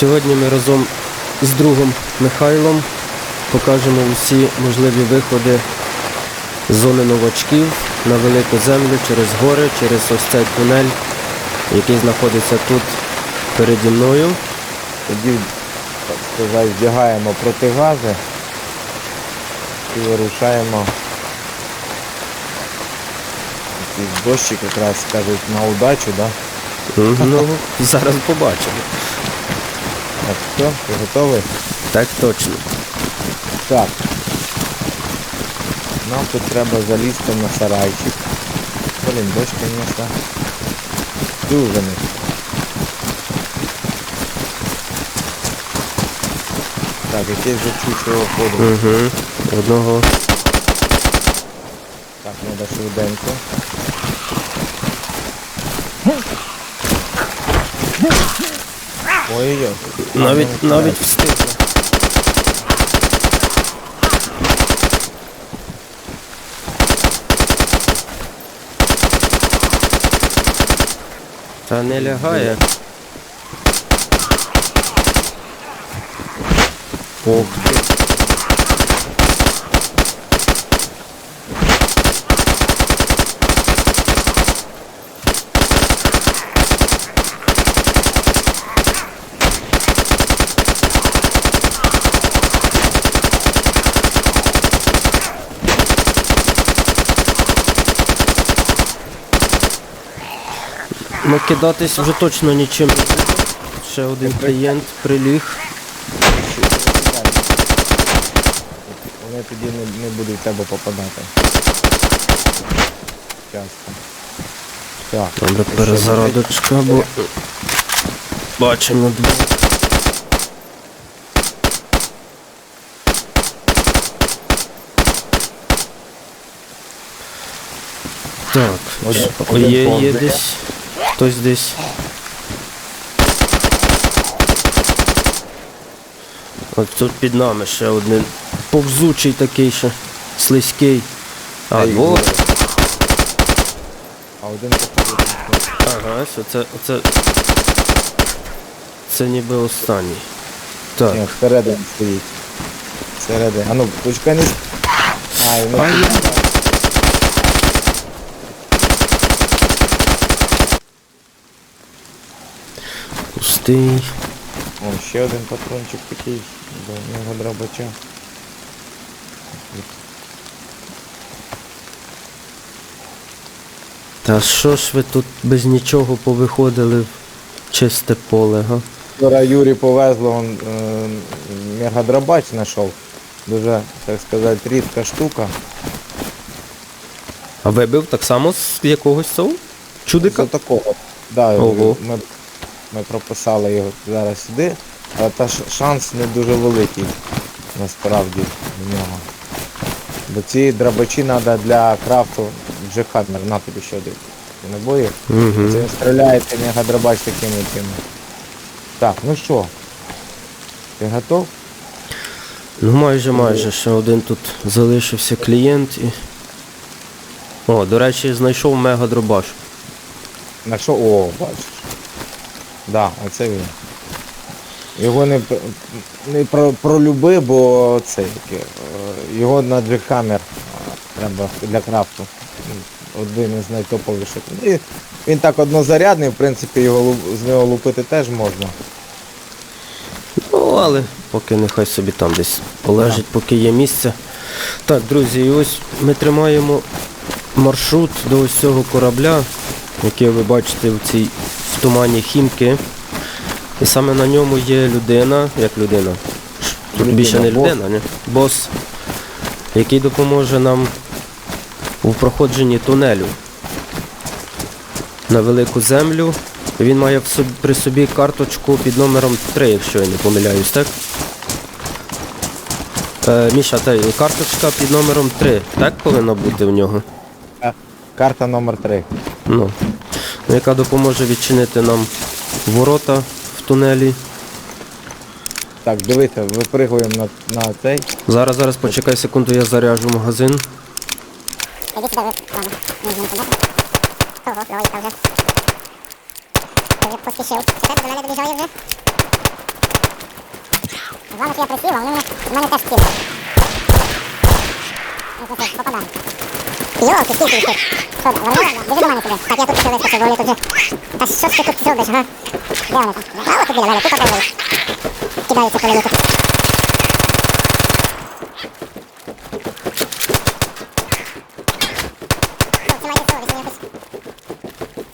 Сьогодні ми разом з другом Михайлом покажемо усі можливі виходи з зони новачків на велику землю через гори, через ось цей тунель, який знаходиться тут переді мною. Тоді, так сказати, вдягаємо протигази і вирушаємо. Якийсь дощик якраз кажуть на удачу, да? Ну, зараз побачимо. Так, все, ти готовий? Так точно. Так. Нам тут треба залізти на сарайчик. Блін, дощ, звісно. Дуже не. Так, якесь зачучого ходу. Угу. Одного. Так, треба швиденько. Ой-ой-ой. Навіть навіть встиг. Та не лягає. Ох ти. Ну кидатись вже точно нічим не буде. Ще один клієнт приліг. Вони тоді не, не будуть в тебе попадати. Часто. Так. Добре, ще перезарядочка, бо бачимо двох. Так, Один- о, є, є десь. Хтось десь. От тут під нами ще один повзучий такий ще, слизький. А, двоє. А один походу. Ага, ось оце, оце. Це ніби останній. Так. Ні, всередині стоїть. Всередині. А ну, пучка не... Ай, ну... Ай, Пустий. О, ще один патрончик такий до нього дробача. Та що ж ви тут без нічого повиходили в чисте поле, га? Вчора Юрі повезло, он е, мегадробач знайшов. Дуже, так сказати, рідка штука. А вибив так само з якогось цього? Чудика? За такого. Да, Ого. ми, ми прописали його зараз сюди, але та шанс не дуже великий насправді в нього. Бо ці дробачі треба для крафту Джекхаммер, на тобі ще один. Набої. Угу. Це він стріляє цей мегадробач такими тими. Так, ну що? Ти готов? Ну майже майже ще один тут залишився клієнт і. О, до речі, знайшов мега-дробаш. На що? О, бачиш. Да, оце він. Його не, не про, пролюби, бо це е, його на джекхаммер е, треба для крафту. Один із найтоповіших. І він так однозарядний, в принципі, його з нього лупити теж можна. Ну, але поки нехай собі там десь полежить, поки є місце. Так, друзі, і ось ми тримаємо маршрут до ось цього корабля, який ви бачите в цій тумані Хімки. І саме на ньому є людина, як людина. Тут Людина, більше не людина, ні? Бос, який допоможе нам у проходженні тунелю на велику землю. Він має при собі карточку під номером 3, якщо я не помиляюсь, так? Е, Міша, та карточка під номером 3, так повинна бути в нього? Е, Карта номер 3 Ну. Яка допоможе відчинити нам ворота в тунелі. Так, дивися, випригуємо на, на цей. Зараз, зараз почекай секунду, я заряджу магазин. Поспішив. До мене добіжає вже. Главное, що я присів, а вони мене, в мене теж цілі. Ну, попадаю. Йолки, скільки їх тут? Що, вернула? Біжи до мене сюди. Так, я тут ще вискочив, бо вони тут вже... Та що ж ти тут зробиш, га? Де вони там? А, от тут біля мене, тут одразу. Кидаються коли тут.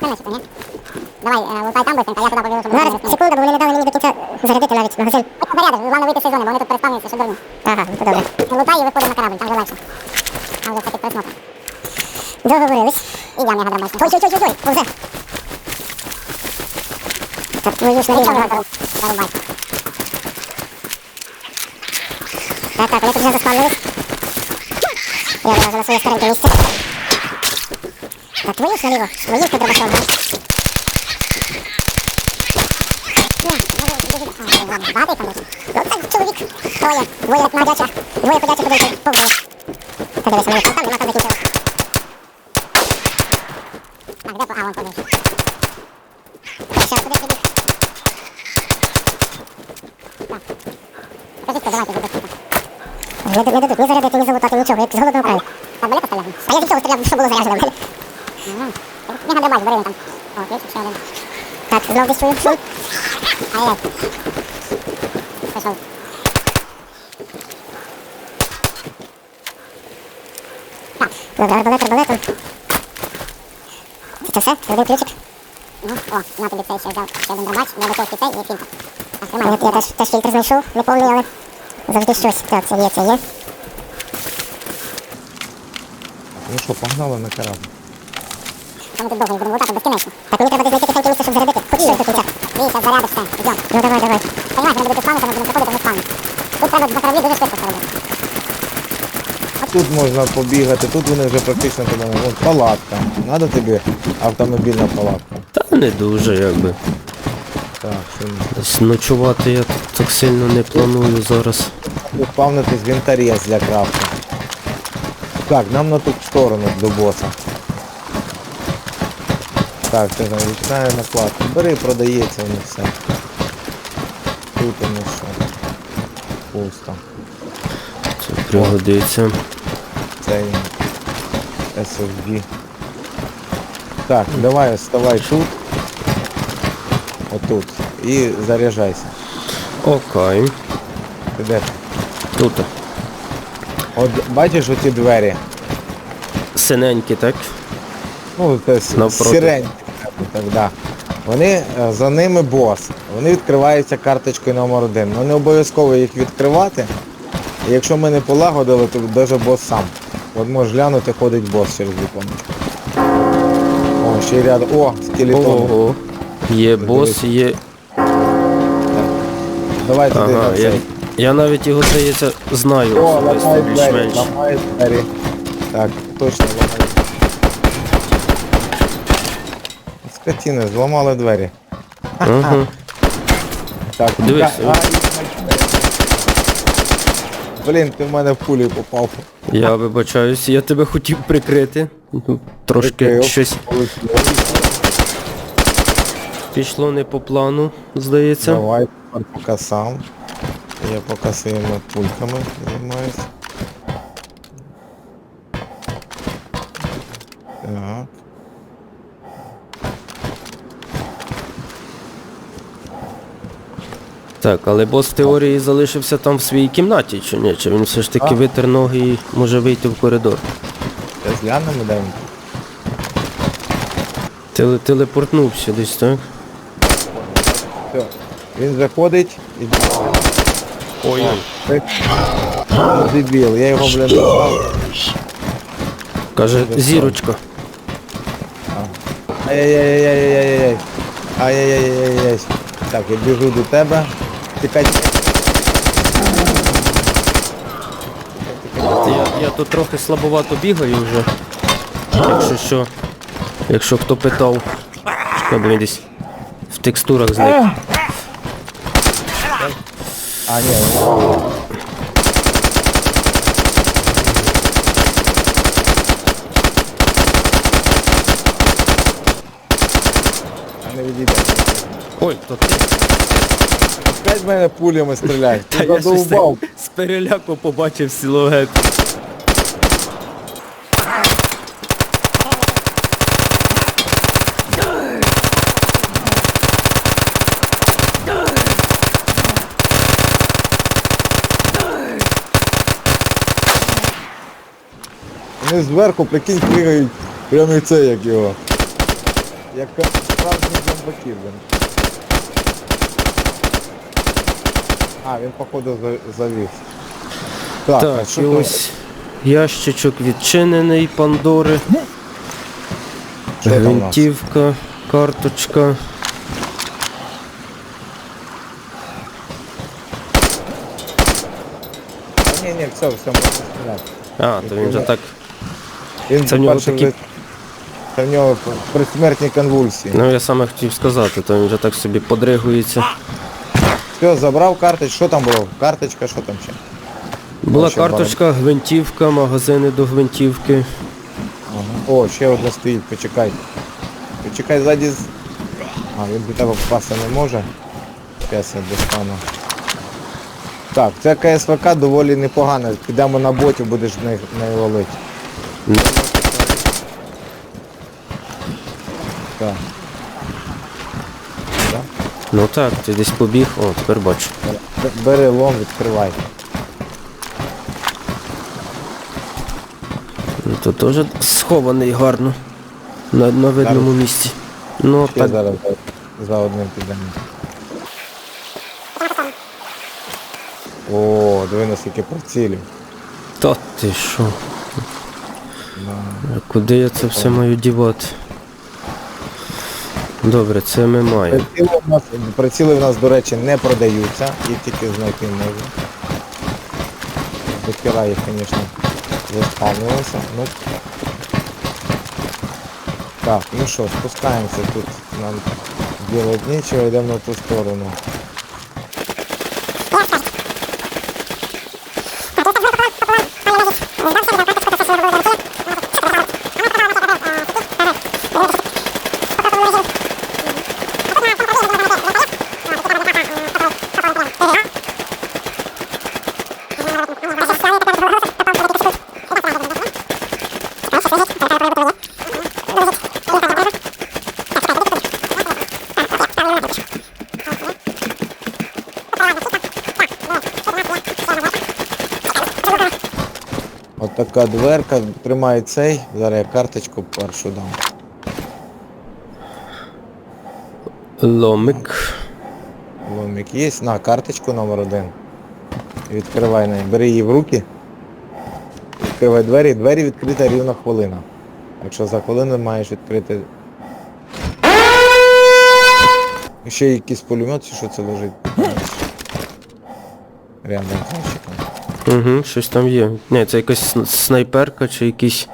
Хренечко, ні? Давай, е, лутай там быстренько, я туди побігу, щоб... Зараз, секунду, бо вони не дали мені до кінця зарядити навіть магазин. Ось зарядиш, головне вийти з сезону, бо вони тут переставляються, що дурні. Ага, ну то добре. Лутай і виходимо на корабль, там вже легше. Там вже все під присмотр. Договорились. І я не гадав бачу. Ой, ой, ой, ой, ой, повзе. Так, твою ж нарізав. Зарубай. Так, так, вони тут вже заспавнились. Я одразу на своє стареньке місце. Так, твою ж наліво. Твою ж дробашом, га? Багатий там Ну так, чоловік. Троє. Двоє нагадяча. Двоє ходячих ходять по вулиці. Та мені там, там, нема там закінчила. Так, де по... А, вон подивись. Ще куди прибіг? Так. Покажіть, давайте, забудьте. Не, не дадуть ні зарядити, ні залутати, нічого, як з голодного краю. Так, далеко стріляв? А я від цього стріляв, що було заряджено в мене. Бач, бери там. Так, знов десь чую шум. Ай-яй. Пішов. Так, добре, арбалет, арбалетом. Це все? Це один ключик? Ну, о, на тобі цей ще взяв ще один дробач, для бутилки цей і фільтр. Я, я теж фільтр знайшов, не повний, але завжди щось. Так, це є, це є. Ну що, погнали на корабль. Ми тут довго їх будемо лутати безкінечно. Так, мені треба десь знайти тихеньке місце, щоб зарядити. Хоч щось до кінця. Дивіться, зарядиш все, йдемо. Ну давай, давай. Понимаєш, вони будуть спавнити, ми будемо заходити, ми спавнимо. Тут треба на кораблі дуже швидко це робити. Тут можна побігати, тут вони вже практично не Вон палатка. Надо тобі автомобільна палатка. Та не дуже, якби. Так, що ночувати я тут так сильно не планую зараз. Спавнити з вінтарєс для крафту. Так, нам на ту сторону до боса. Так, це там накладка. Бери, продається воно все. Тут воно що. Пусто. Це пригодиться. Цей SFG. Так, давай вставай тут. Отут. І заряджайся. Окей. Ти де? Тут. От бачиш оті двері? Синенькі, так? Ну, це Навпроти. сірень. Так, да. Вони, е, за ними бос. Вони відкриваються карточкою номер один. Ну не обов'язково їх відкривати. І якщо ми не полагодили, то навіть бос сам. От можеш глянути, ходить бос через віконечко. О, ще й рядом. О, скелетон. Ого. Є бос, є. Давай туди Ага, на я, цей. я навіть його, здається, знаю О, особисто двері, більш-менш. двері. Так, точно ламають. Скотіни, зламали двері. Ага. Так, Дивись, ай, Блін, ти в мене в пулі попав. Я вибачаюсь, я тебе хотів прикрити. Ну, Трошки Прикрив. щось пішло не по плану, здається. Давай, тепер поки сам. Я поки своїми пульками займаюсь. Так. Так, але бос в теорії залишився там в своїй кімнаті, чи ні? Чи він все ж таки Так. витер ноги і може вийти в коридор? Зараз глянемо, де він. Теле- телепортнувся десь, так? Все. Він заходить і. Ой. Дебіл, я його, блін, достав. Каже, зірочка. Ай-яй-яй-яй-яй-яй. Ай-яй-яй-яй-яй. Так, я біжу до тебе. Тікай. Я, я тут трохи слабовато бігаю вже. Якщо що. Якщо хто питав, чекай, бо десь текстурах зник. А, ні, а не відійде. Ой, то ти. П'ять Опять в мене пулями стріляють. Та я щось задовбав. так з переляку побачив силует. Вони зверху, прикинь, кригають. Прямо і це як його. Як справжні зомбаки, блин. А, він походу за- завів. Так, а Так, що і там? ось ящичок відчинений Пандори. Що там у нас? Гвинтівка, карточка. Ні, ні, все, все, можна стріляти. А, то він вже так. Він Це в нього по-перше, такі- вже- Це в нього предсмертні конвульсії. Ну я саме хотів сказати, то він вже так собі подригується. Все, забрав карточку, що там було? Карточка, що там ще? Була ще карточка, гвинтівка, магазини до гвинтівки. О, ще одна стоїть, почекай. Почекай ззаді. з- А, він до тебе попасти не може. Зараз я достану. Так, це КСВК доволі непогано. Підемо на боті, будеш в неї неї валити. Ну. Так. Ну так, ти десь побіг, о, тепер бачу. Б- Бери лом, відкривай. Ну, то теж схований гарно. На, на видному місці. Ну Я так, зараз за- за одним підемо. О, диви наскільки прицілів. та ти що? А Куди я це все маю дівати? Добре, це ми маємо. Приціли в нас, приціли в нас, до речі, не продаються, їх тільки знайти можна. До їх, звісно, заспавнилося. Ну. Так, ну що, спускаємося тут нам делать нічого, йдемо на ту сторону. Така дверка, тримає цей, зараз я карточку першу дам. Ломик. Ломик є, на карточку номер один. Відкривай неї. Бери її в руки. Відкривай двері, двері відкрита рівно хвилина. Якщо за хвилину маєш відкрити. Ще якийсь пулемет, чи що це лежить? Рядом з ящиком. Угу, щось там є. Ні, це якась сн- снайперка чи якийсь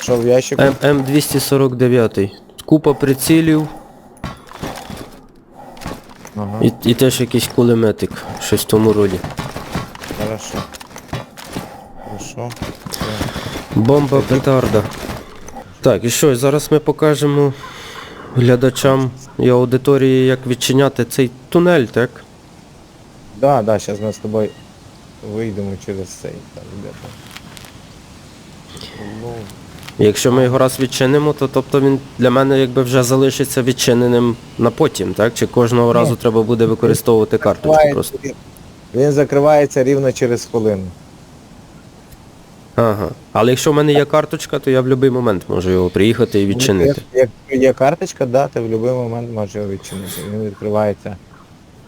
Що в ящику? М- М249. Купа прицілів Ага, і, і теж якийсь кулеметик. Щось в тому роді. хорошо. Хорошо. Бомба петарда. Так, і що, зараз ми покажемо глядачам і аудиторії, як відчиняти цей тунель, так? Да, да, зараз ми з тобою вийдемо через цей там де-то. Ну, Якщо ми його раз відчинимо, то тобто він для мене якби вже залишиться відчиненим на потім, так? Чи кожного разу треба буде використовувати карточку просто? Він закривається рівно через хвилину. Ага. Але якщо в мене є карточка, то я в будь-який момент можу його приїхати і відчинити. Як, як є карточка, да, ти в будь-який момент можеш його відчинити. Він відкривається.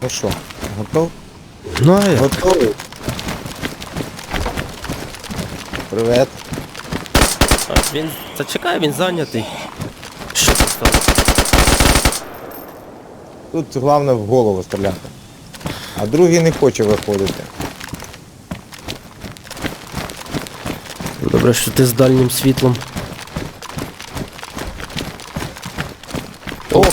Ну що, готов? Ну а як? Готовий? Привет. А, Він. Та чекай, він зайнятий. Що це стало? Тут головне в голову стріляти. А другий не хоче виходити. Добре, що ти з дальнім світлом. О,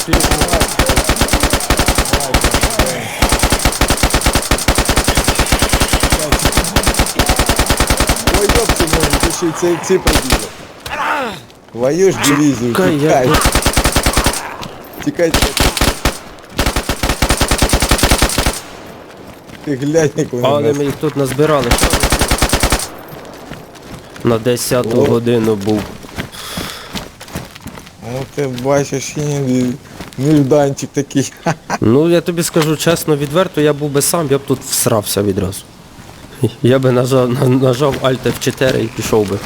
Ой, ти ще й ці, ці пробіли. Твою ж дивізію, Чекай, я- тікай. Тікай, тікай. Ти глянь, як вони Але нас- їх тут назбирали. На 10 О. годину був. Ну ти бачиш, і ні- нежданчик такий. Ну, я тобі скажу чесно, відверто, я був би сам, я б тут всрався відразу. Я би нажав, нажав Alt F4 і пішов би.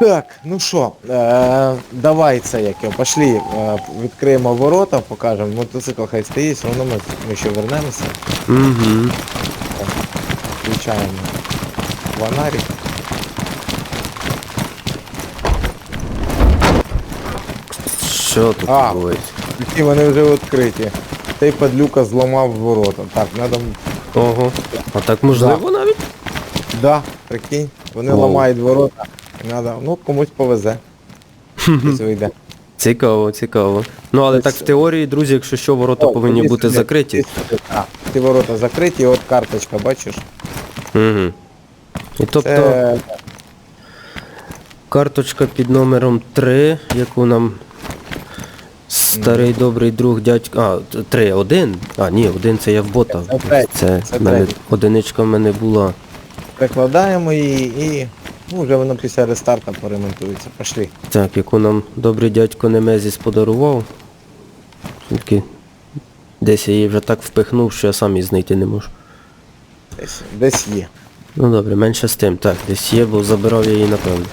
Так, ну що, е, давай це як його, пошли, е, відкриємо ворота, покажемо. Мотоцикл хай стоїть, все одно ми, ми ще вернемося. Угу. Включаємо фонарик. Що тут А. відбувається? Які вони вже відкриті. Цей падлюка зламав ворота. Так, надо. Ого. А так можливо навіть? Да, прикинь, вони Вау. ламають ворота. І Надо, ну комусь повезе. Хтось вийде. Цікаво, цікаво. Ну але так в теорії, друзі, якщо що, ворота О, повинні іди бути сюди, закриті. іди сюди. А, ці ворота закриті, от карточка, бачиш? Угу. І тобто Це карточка під номером 3, яку нам старий добрий друг дядько. А, 3, 1. А, ні, один це я в бота. Це третій, Це, це в мене, третій. одиничка в мене була. прикладаємо її і ну, вже воно після рестарта поремонтується. Пошли. Так, яку нам добрий дядько Немезіс подарував. Тільки десь я її вже так впихнув, що я сам її знайти не можу. Десь, десь є. Ну добре, менше з тим. Так, десь є, бо забирав я її напевно.